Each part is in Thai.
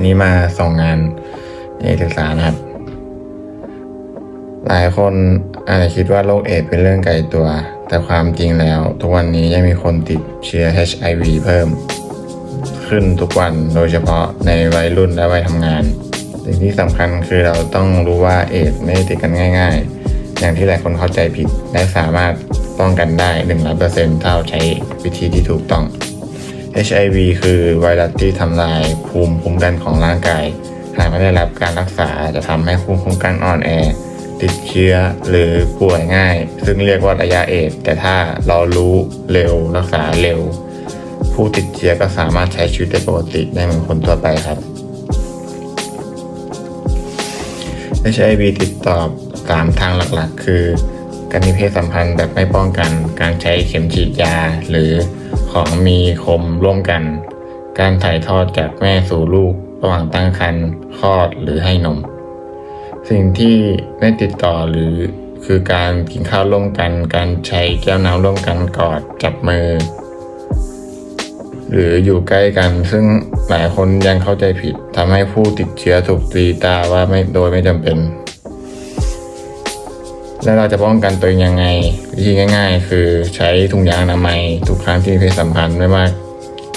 วันนี้มาส่งงานเอกสารนะครับ หลายคนอาจจะคิดว่าโรคเอดส์เป็นเรื่องไกลตัว แต่ความจริงแล้ว ทุกวันนี้ยังมีคนติดเชื้อ HIV เพิ่ม ขึ้นทุกวันโดยเฉพาะในวัยรุ่นและวัยทำงาน สิ่งที่สำคัญคือเราต้องรู้ว่าเอดส์ไม่ได้ติดกันง่าย ๆ อย่างที่หลายคนเข้าใจผิดและสามารถป้องกันได้100%ถ้าเราใช้วิธีที่ถูกต้อง HIV คือไวรัสที่ทำลายภูมิคุ้มกันของร่างกาย หากไม่ได้รับการรักษาจะทำให้ภูมิคุ้มกันอ่อนแอ ติดเชื้อหรือป่วยง่าย ซึ่งเรียกว่าระยะเอดแต่ถ้าเรารู้เร็วรักษาเร็ว ผู้ติดเชื้อก็สามารถใช้ชีวิตได้ปกติได้เหมือนคนทั่วไปครับ HIV ติดต่อสามทางหลักๆ คือ การมีเพศสัมพันธ์แบบไม่ป้องกัน การใช้เข็มฉีดยาหรือ ของมีคมร่วมกัน การถ่ายทอดจากแม่สู่ลูกระหว่างตั้งครรภ์คลอดหรือให้นม สิ่งที่ไม่ติดต่อหรือคือการกินข้าวร่วมกัน การใช้แก้วน้ำร่วมกันกอดจับมือ หรืออยู่ใกล้กันซึ่งหลายคนยังเข้าใจผิดทำให้ผู้ติดเชื้อถูกตีตาว่าไม่โดยไม่จำเป็น แล้วเราจะป้องกันตัวเองยังไง วิธีง่าย ๆ คือใช้ถุงยางอนามัยทุกครั้งที่มีเพศสัมพันธ์ไม่ว่า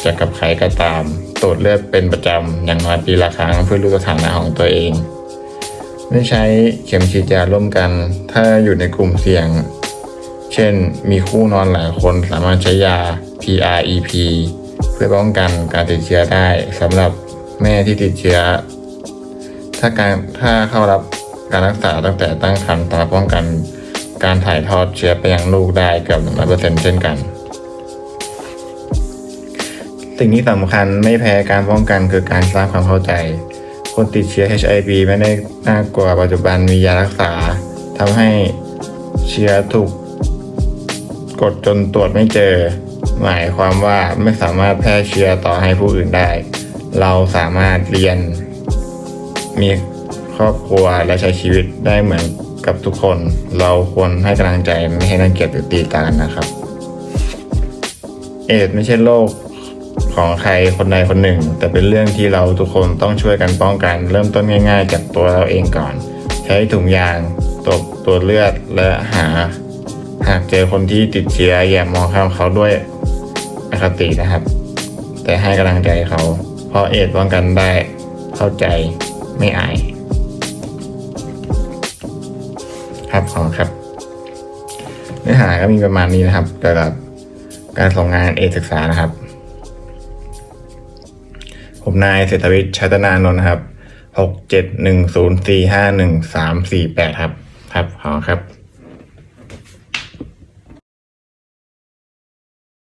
จะกับใครก็ตาม ตรวจเลือดเป็นประจำอย่างน้อยปีละครั้งเพื่อรู้สถานะของตัวเอง ไม่ใช้เข็มฉีดยาร่วมกัน ถ้าอยู่ในกลุ่มเสี่ยง เช่น มีคู่นอนหลายคนสามารถใช้ยา PREP เพื่อป้องกันการติดเชื้อได้สำหรับแม่ที่ติดเชื้อ ถ้าการถ้าเข้ารับ การรักษาตั้งแต่ตั้งครรภ์สาป้องกันการถ่ายทอดเชื้อไปยังลูกได้เกือบ100%เช่นกัน สิ่งที่สำคัญไม่แพ้การป้องกันคือการสร้างความเข้าใจ คนติดเชื้อ HIV ไม่ได้น่ากลัวปัจจุบันมียารักษาทำให้เชื้อถูกกดจนตรวจไม่เจอ หมายความว่าไม่สามารถแพร่เชื้อต่อให้ผู้อื่นได้ เราสามารถเรียนมี ครอบครัวและใช้ชีวิตได้เหมือนกับทุกคน เราควรให้กำลังใจไม่ให้นังเกียจหรือตีตากันนะครับ เอดไม่ใช่โรคของใครคนใดคนหนึ่ง แต่เป็นเรื่องที่เราทุกคนต้องช่วยกันป้องกัน เริ่มต้นง่าย ๆ จากตัวเราเองก่อน ใช้ถุงยางตรวจตัวเลือดและหา หากเจอคนที่ติดเชื้ออย่ามองข้ามเขาด้วยอคตินะครับ แต่ให้กำลังใจเขา เพราะเอดป้องกันได้เข้าใจไม่อาย ครับขอครับ เนื้อหาก็มีประมาณนี้นะครับเกี่ยวกับการส่งงานเอกศึกษานะครับ ผมนายเศรษฐวิทย์ชัตนานนท์นะครับหกเจ็ดหนึ่งศูนย์สี่ห้าหนึ่งสามสี่แปดครับ ครับขอครับ